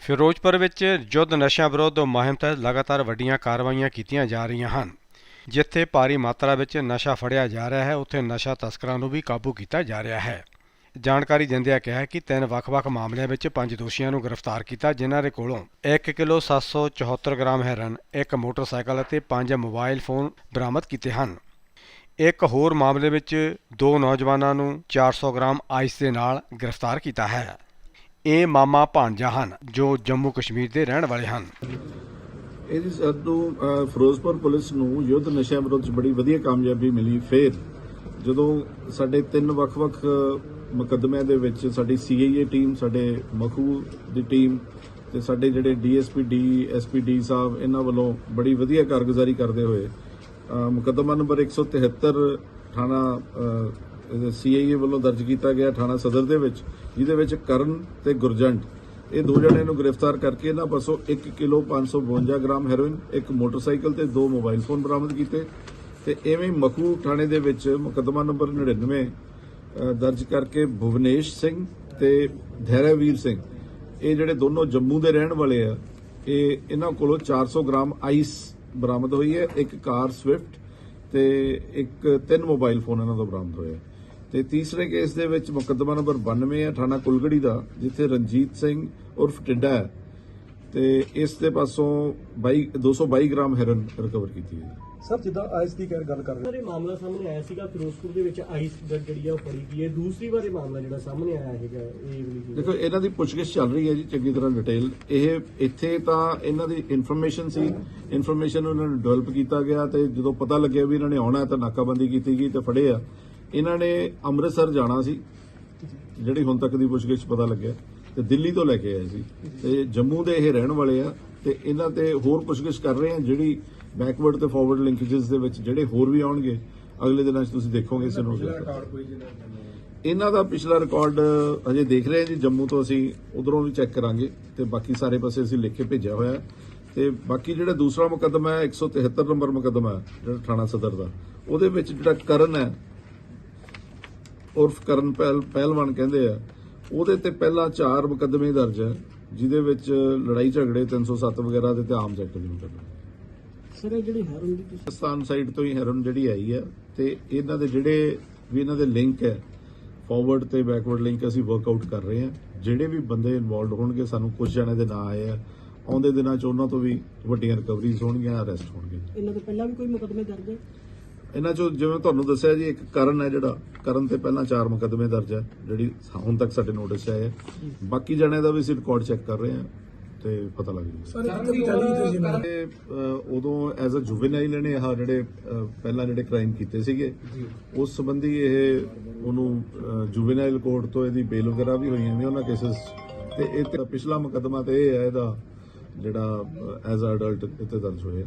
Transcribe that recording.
ਫਿਰੋਜ਼ਪੁਰ ਵਿੱਚ ਯੁੱਧ ਨਸ਼ਿਆਂ ਵਿਰੁੱਧ ਮੁਹਿੰਮ ਤਹਿਤ ਲਗਾਤਾਰ ਵੱਡੀਆਂ ਕਾਰਵਾਈਆਂ ਕੀਤੀਆਂ ਜਾ ਰਹੀਆਂ ਹਨ। ਜਿੱਥੇ ਭਾਰੀ ਮਾਤਰਾ ਵਿੱਚ ਨਸ਼ਾ ਫੜਿਆ ਜਾ ਰਿਹਾ ਹੈ, ਉੱਥੇ ਨਸ਼ਾ ਤਸਕਰਾਂ ਨੂੰ ਵੀ ਕਾਬੂ ਕੀਤਾ ਜਾ ਰਿਹਾ ਹੈ। ਜਾਣਕਾਰੀ ਦਿੰਦਿਆਂ ਕਿਹਾ ਕਿ ਤਿੰਨ ਵੱਖ-ਵੱਖ ਮਾਮਲਿਆਂ ਵਿੱਚ ਪੰਜ ਦੋਸ਼ੀਆਂ ਨੂੰ ਗ੍ਰਿਫਤਾਰ ਕੀਤਾ, ਜਿਨ੍ਹਾਂ ਦੇ ਕੋਲੋਂ 1 ਕਿਲੋ 774 ਗ੍ਰਾਮ ਹੈਰਨ ਇੱਕ ਮੋਟਰਸਾਈਕਲ ਅਤੇ ਪੰਜ ਮੋਬਾਈਲ ਫੋਨ ਬਰਾਮਦ ਕੀਤੇ ਹਨ। ਇੱਕ ਹੋਰ ਮਾਮਲੇ ਵਿੱਚ ਦੋ ਨੌਜਵਾਨਾਂ ਨੂੰ 400 ਗ੍ਰਾਮ ਆਈਸ ਦੇ ਨਾਲ ਗ੍ਰਿਫਤਾਰ ਕੀਤਾ ਹੈ। ਇਹ ਮਾਮਾ ਭਾਂਜਾ ਹਨ, ਜੋ ਜੰਮੂ ਕਸ਼ਮੀਰ ਦੇ ਰਹਿਣ ਵਾਲੇ ਹਨ। ਇਹਦੀ ਸਾਨੂੰ ਫਿਰੋਜ਼ਪੁਰ ਪੁਲਿਸ ਨੂੰ ਯੁੱਧ ਨਸ਼ਿਆਂ ਵਿਰੁੱਧ ਬੜੀ ਵਧੀਆ ਕਾਮਯਾਬੀ ਮਿਲੀ। ਫੇਰ ਜਦੋਂ ਸਾਡੇ ਤਿੰਨ ਵੱਖ-ਵੱਖ ਮੁਕੱਦਮਿਆਂ ਦੇ ਵਿੱਚ ਸਾਡੀ ਸੀਆਈਏ ਟੀਮ, ਸਾਡੇ ਮਖੂ ਦੀ ਟੀਮ ਤੇ ਸਾਡੇ ਜਿਹੜੇ ਡੀਐਸਪੀ ਡੀ ਐਸਪੀਡੀ ਸਾਹਿਬ, ਇਹਨਾਂ ਵੱਲੋਂ ਬੜੀ ਵਧੀਆ ਕਾਰਗੁਜ਼ਾਰੀ ਕਰਦੇ ਹੋਏ ਮੁਕੱਦਮਾ ਨੰਬਰ 173 ਥਾਣਾ ਸੀਆਈਏ ਵੱਲੋਂ ਦਰਜ ਕੀਤਾ ਗਿਆ ਥਾਣਾ ਸਦਰ ਦੇ ਵਿੱਚ, ਜਿਹਦੇ ਵਿੱਚ ਕਰਨ ਤੇ ਗੁਰਜੰਟ। ਇਹ ਦੋ ਜਣੇ ਨੂੰ ਗ੍ਰਿਫਤਾਰ ਕਰਕੇ ਇਹਨਾਂ ਪਾਸੋਂ 1 ਕਿਲੋ 552 ਗ੍ਰਾਮ ਹੈਰੋਇਨ, ਇੱਕ ਮੋਟਰਸਾਈਕਲ ਤੇ ਦੋ ਮੋਬਾਈਲ ਫੋਨ ਬਰਾਮਦ ਕੀਤੇ ਤੇ ਐਵੇਂ ਮਖੂ ਥਾਣੇ ਦੇ ਵਿੱਚ ਮੁਕੱਦਮਾ ਨੰਬਰ 99 ਦਰਜ ਕਰਕੇ ਭੁਵਨੇਸ਼ ਸਿੰਘ ਤੇ ਧੈਰਵੀਰ ਸਿੰਘ। ਇਹ ਜਿਹੜੇ ਦੋਨੋਂ ਜੰਮੂ ਦੇ ਰਹਿਣ ਵਾਲੇ ਆ, ਇਹ ਇਹਨਾਂ ਕੋਲੋਂ 400 ਗ੍ਰਾਮ ਆਈਸ ਬਰਾਮਦ ਹੋਈ ਹੈ, ਇੱਕ ਕਾਰ ਸਵਿਫਟ ਤੇ ਇੱਕ ਤਿੰਨ ਮੋਬਾਈਲ ਫੋਨ ਇਹਨਾਂ ਤੋਂ ਬਰਾਮਦ ਹੋਇਆ ਤੇ ਤੀਸਰੇ ਕੇਸ ਦੇ ਵਿੱਚ ਮੁਕੱਦਮਾ ਨੰਬਰ 92 ਹੈ ਥਾਣਾ ਕੁਲਗੜੀ ਦਾ ਜਿੱਥੇ ਰਣਜੀਤ ਸਿੰਘ ਉਰਫ ਟਿੱਡਾ ਹੈ। ਤੇ ਇਸ ਦੇ ਪਾਸੋਂ 22 222 ਗ੍ਰਾਮ ਹੈਰਨ ਰਿਕਵਰ ਕੀਤੀ ਹੈ ਸਰ ਜਿੱਦਾਂ ਆਈਸ ਦੀ ਕਹਿ- ਗੱਲ ਕਰ ਰਹੇ ਸਰ ਇਹ ਮਾਮਲਾ ਸਾਹਮਣੇ ਆਇਆ ਸੀਗਾ ਫਿਰੋਜ਼ਪੁਰ ਦੇ ਵਿੱਚ ਆਈਸ ਜਿਹੜੀ ਆ ਉਹ ਫੜੀ ਗਈ ਹੈ। ਦੂਸਰੀ ਵਾਰ ਇਹ ਮਾਮਲਾ ਜਿਹੜਾ ਸਾਹਮਣੇ ਆਇਆ ਹੈਗਾ ਇਹ ਚੀਜ਼। ਦੇਖੋ ਇਹਨਾਂ ਦੀ ਪੁੱਛਗਿੱਛ ਚੱਲ ਰਹੀ ਹੈ ਜੀ ਚੰਗੀ ਤਰ੍ਹਾਂ ਡਿਟੇਲ। ਇਹ ਇੱਥੇ ਤਾਂ ਇਹਨਾਂ ਦੀ ਇਨਫੋਰਮੇਸ਼ਨ ਸੀ। ਇਨਫੋਰਮੇਸ਼ਨ ਉਹਨਾਂ ਨੂੰ ਡਿਵੈਲਪ ਕੀਤਾ ਗਿਆ ਤੇ ਜਦੋਂ ਪਤਾ ਲੱਗਿਆ ਵੀ ਇਹਨਾਂ ਨੇ ਆਉਣਾ ਹੈ ਤਾਂ ਨਾਕਾਬੰਦੀ ਕੀਤੀ ਗਈ ਤੇ ਫੜੇ ਆ। ਇਹਨਾਂ ਨੇ ਅੰਮ੍ਰਿਤਸਰ ਜਾਣਾ ਸੀ ਜਿਹੜੀ ਹੁਣ ਤੱਕ ਦੀ ਪੁੱਛਗਿੱਛ ਪਤਾ ਲੱਗਿਆ ਤੇ ਦਿੱਲੀ ਤੋਂ ਲੈ ਕੇ ਆਏ ਸੀ। ਤੇ ਜੰਮੂ ਦੇ ਇਹ ਰਹਿਣ ਵਾਲੇ ਆ ਤੇ ਇਹਨਾਂ ਤੇ ਹੋਰ ਪੁੱਛਗਿੱਛ ਕਰ ਰਹੇ ਆ ਜਿਹੜੀ ਬੈਕਵਰਡ ਤੇ ਫਾਰਵਰਡ ਲਿੰਕੇजेस ਦੇ ਵਿੱਚ ਜਿਹੜੇ ਹੋਰ ਵੀ ਆਉਣਗੇ ਅਗਲੇ ਦਿਨਾਂ 'ਚ ਤੁਸੀਂ ਦੇਖੋਗੇ ਇਸ ਨੂੰ। ਇਹਨਾਂ ਦਾ ਪਿਛਲਾ ਰਿਕਾਰਡ ਅਜੇ ਦੇਖ ਰਹੇ ਜੀ ਜੰਮੂ ਤੋਂ ਅਸੀਂ ਉਧਰੋਂ ਵੀ ਚੈੱਕ ਕਰਾਂਗੇ ਤੇ ਬਾਕੀ ਸਾਰੇ ਪਾਸੇ ਅਸੀਂ ਲਿਖ ਕੇ ਭੇਜਿਆ ਹੋਇਆ। ਤੇ ਬਾਕੀ ਜਿਹੜਾ ਦੂਸਰਾ ਮੁਕੱਦਮਾ ਹੈ 173 ਨੰਬਰ ਮੁਕੱਦਮਾ ਹੈ, ਜਿਹੜਾ ਥਾਣਾ ਸਦਰ ਦਾ ਉਹਦੇ ਵਿੱਚ ਜਿਹੜਾ ਕਰਨ ਹੈ ਉਰਫ ਕਰਨ ਪਹਿਲ ਪਹਿਲਵਾਨ ਕਹਿੰਦੇ ਆ ਉਹਦੇ ਤੇ ਪਹਿਲਾਂ ਚਾਰ ਮੁਕੱਦਮੇ ਦਰਜ ਹੈ ਜਿਹਦੇ ਵਿੱਚ ਲੜਾਈ ਝਗੜੇ 307 ਵਗੈਰਾ ਦੇ ਤੇ ਆਮ ਐਕਟ ਦੇ ਮੁਕੱਦਮੇ ਸਰ ਇਹ ਜਿਹੜੀ ਹੈਰਨ ਦੀ ਪਾਕਿਸਤਾਨ ਸਾਈਡ ਤੋਂ ਹੀ ਹੈਰਨ ਜਿਹੜੀ ਆਈ ਹੈ ਤੇ ਇਹਨਾਂ ਦੇ ਜਿਹੜੇ ਵੀ ਇਹਨਾਂ ਦੇ ਲਿੰਕ ਹੈ ਫਾਰਵਰਡ ਤੇ ਬੈਕਵਰਡ ਲਿੰਕ ਅਸੀਂ ਵਰਕਆਊਟ ਕਰ ਰਹੇ ਹਾਂ ਜਿਹੜੇ ਵੀ ਬੰਦੇ ਇਨਵੋਲਡ ਹੋਣਗੇ ਸਾਨੂੰ ਕੁਝ ਜਣੇ ਦੇ ਨਾਂ ਆਏ ਆ ਆਉਂਦੇ ਦਿਨਾਂ 'ਚ ਉਹਨਾਂ ਤੋਂ ਵੀ ਵੱਡੀਆਂ ਰਿਕਵਰੀਜ਼ ਹੋਣਗੀਆਂ ਅਰੈਸਟ ਹੋਣਗੇ। ਇਹਨਾਂ ਤੋਂ ਪਹਿਲਾਂ ਵੀ ਕੋਈ ਮੁਕਦਮੇ ਦਰਜ ਹੈ ਇਹਨਾਂ 'ਚੋਂ ਜਿਵੇਂ ਤੁਹਾਨੂੰ ਦੱਸਿਆ ਜੀ ਇੱਕ ਕਰਨ ਹੈ ਜਿਹੜਾ। ਕਰਨ ਤੇ ਪਹਿਲਾਂ ਚਾਰ ਮੁਕੱਦਮੇ ਦਰਜ ਹੈ ਜਿਹੜੀ ਹੁਣ ਤੱਕ ਸਾਡੇ ਨੋਟਿਸ 'ਚ ਆਏ ਹੈ। ਬਾਕੀ ਜਣਿਆਂ ਦਾ ਵੀ ਅਸੀਂ ਰਿਕਾਰਡ ਚੈੱਕ ਕਰ ਰਹੇ ਹਾਂ ਤੇ ਪਤਾ ਲੱਗ ਜੂਗਾ ਤੇ ਉਦੋਂ ਐਜ਼ ਅ ਜੁਵੇਨਾਈਲ ਨੇ ਆਹ ਜਿਹੜੇ ਪਹਿਲਾਂ ਜਿਹੜੇ ਕ੍ਰਾਈਮ ਕੀਤੇ ਸੀਗੇ ਉਸ ਸੰਬੰਧੀ ਇਹ ਉਹਨੂੰ ਜੁਵੇਨਾਈਲ ਕੋਰਟ ਤੋਂ ਇਹਦੀ ਬੇਲ ਵਗੈਰਾ ਵੀ ਹੋਈਆਂ ਨੇ ਉਹਨਾਂ ਕੇਸਸ ਤੇ ਇਹ ਪਿਛਲਾ ਮੁਕੱਦਮਾ ਤੇ ਇਹ ਹੈ ਇਹਦਾ ਜਿਹੜਾ ਐਜ਼ ਅ ਅਡਲਟ ਇੱਥੇ ਦਰਜ ਹੋਇਆ।